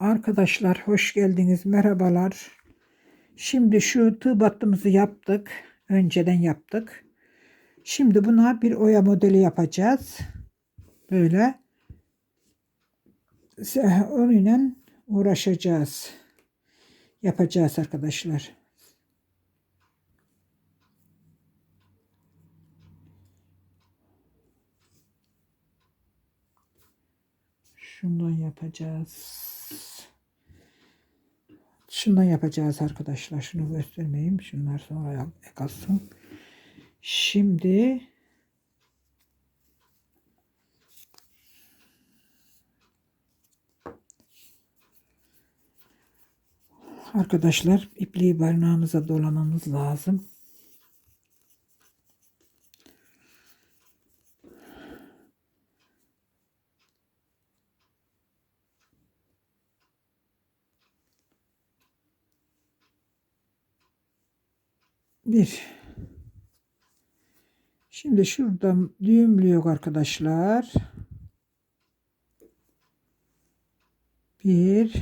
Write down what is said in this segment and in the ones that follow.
Arkadaşlar hoş geldiniz. Merhabalar. Şimdi şu tığ battımızı yaptık. Önceden yaptık. Şimdi buna bir oya modeli yapacağız. Böyle. Onunla uğraşacağız. Yapacağız arkadaşlar. Şundan yapacağız. Şundan yapacağız arkadaşlar. Şunu göstermeyeyim. Şunlar sonra kalsın. Şimdi Arkadaşlar ipliği barınağımıza dolamamız lazım. Bir. Şimdi şuradan düğümlüyor arkadaşlar. Bir.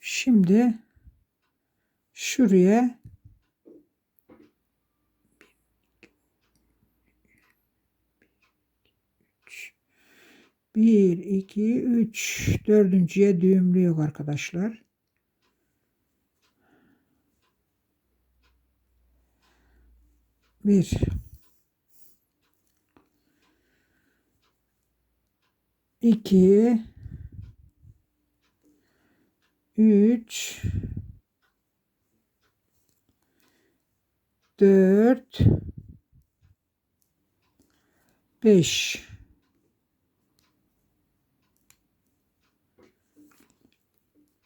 Şimdi şuraya bir, iki, üç, dördüncüye düğümlüyor arkadaşlar. Bir. iki, üç, dört, beş.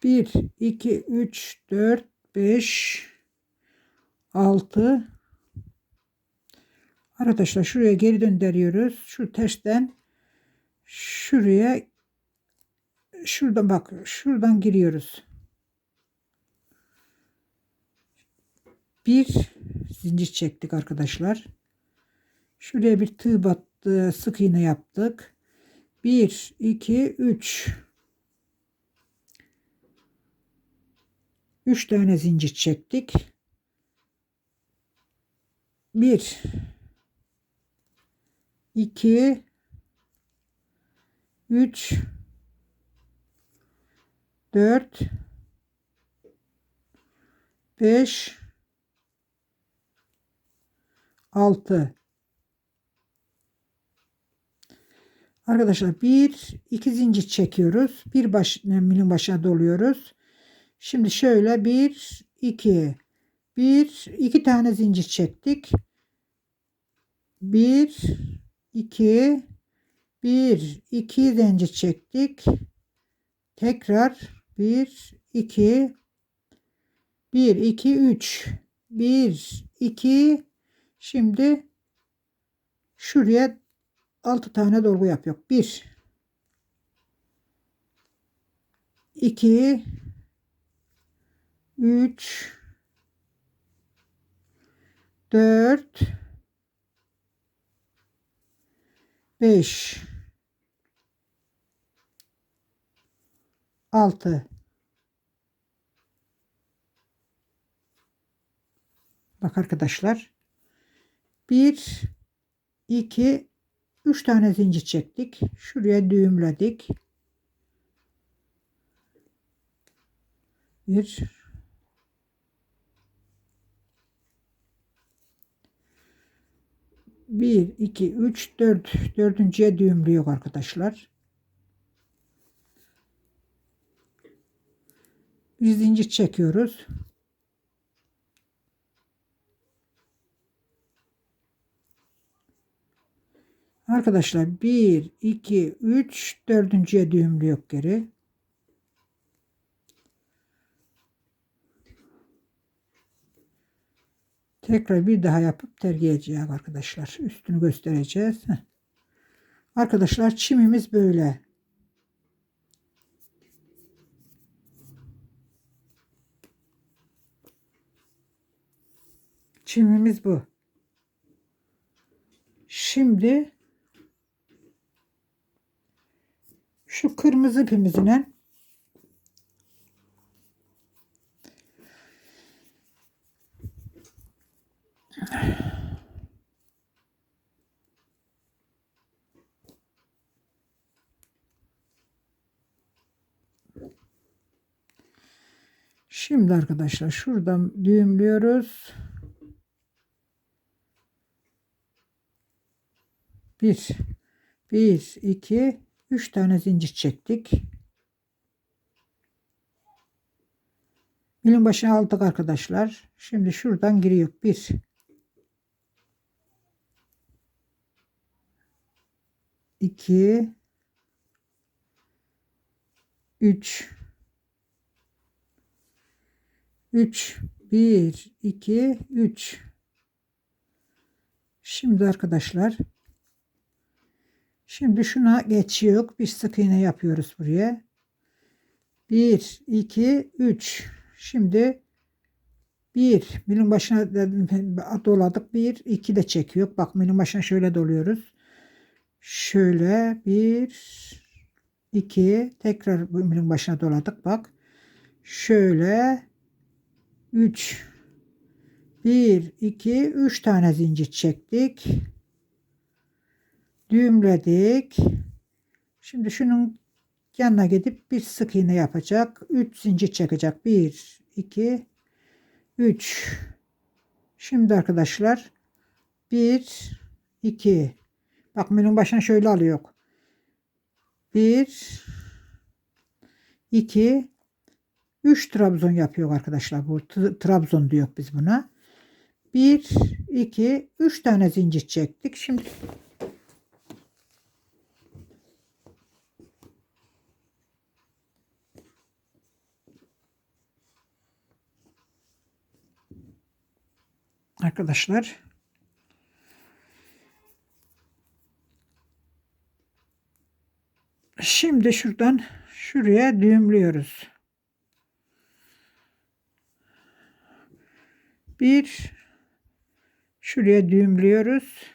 Bir, iki, üç, dört, beş, altı. Arkadaşlar şuraya geri döndürüyoruz. Şu tersten şuraya şuradan bak şuradan giriyoruz. Bir zincir çektik arkadaşlar. Şuraya bir tığ battı, sık iğne yaptık. Bir, iki, üç. Üç tane zincir çektik. Bir, iki, üç, dört, beş, altı. Arkadaşlar bir iki zincir çekiyoruz. Bir baş milin başına doluyoruz. Şimdi şöyle bir iki. Bir iki tane zincir çektik. Bir iki. Bir iki zincir çektik. Tekrar bir iki. Bir iki üç. Bir iki. Şimdi şuraya altı tane dolgu yapıyor. Bir. İki 3 4 5 6 Bak arkadaşlar 1 2 3 tane zincir çektik. Şuraya düğümledik. 1 1, 2, 3, 4. Dördüncüye düğümlüyor arkadaşlar. Bir zincir çekiyoruz. Arkadaşlar 1, 2, 3, dördüncüye düğümlüyor geri. Tekrar bir daha yapıp tergiyeceğiz arkadaşlar. Üstünü göstereceğiz. Arkadaşlar çimimiz böyle. Çimimiz bu. Şimdi şu kırmızı ipimizle Şimdi arkadaşlar şuradan düğümlüyoruz. Bir, bir, iki, üç tane zincir çektik. Milin başına aldık arkadaşlar. Şimdi şuradan giriyor. Bir, iki, üç, 3 1 2 3 Şimdi arkadaşlar şimdi şuna geçiyor. Bir sık iğne yapıyoruz buraya. 1 2 3 Şimdi 1 milin başına doladık. 1 2 de çekiyor. Bak milin başına şöyle doluyoruz. Şöyle 1 2 tekrar milin başına doladık. Bak. Şöyle 3 1 2 3 tane zincir çektik. Düğümledik. Şimdi şunun yanına gidip bir sık iğne yapacak. 3 zincir çekecek. 1 2 3 Şimdi arkadaşlar 1 2 Bak benim başına şöyle alıyor. 1 2 3 trabzon yapıyor arkadaşlar. Bu trabzon diyor biz buna. 1 2 3 tane zincir çektik. Şimdi Arkadaşlar Şimdi şuradan şuraya düğümlüyoruz. Bir şuraya düğümlüyoruz.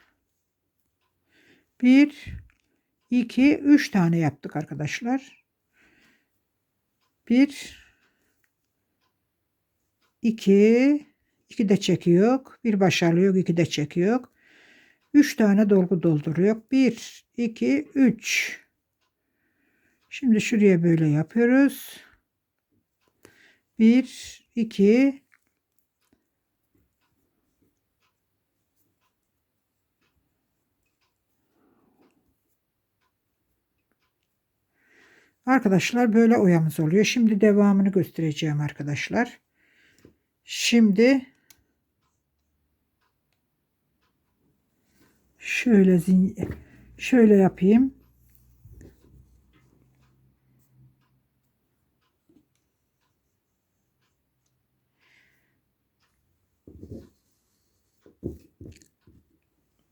Bir, iki, üç tane yaptık arkadaşlar. Bir, iki, iki de çekiyor. Bir başarılı iki de çekiyor. Üç tane dolgu dolduruyor. Bir, iki, üç. Şimdi şuraya böyle yapıyoruz. Bir, iki, Arkadaşlar böyle oyamız oluyor. Şimdi devamını göstereceğim arkadaşlar. Şimdi şöyle şöyle yapayım.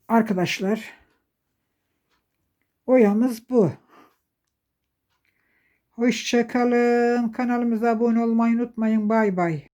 Arkadaşlar oyamız bu. Hoşçakalın. Kanalımıza abone olmayı unutmayın. Bay bay.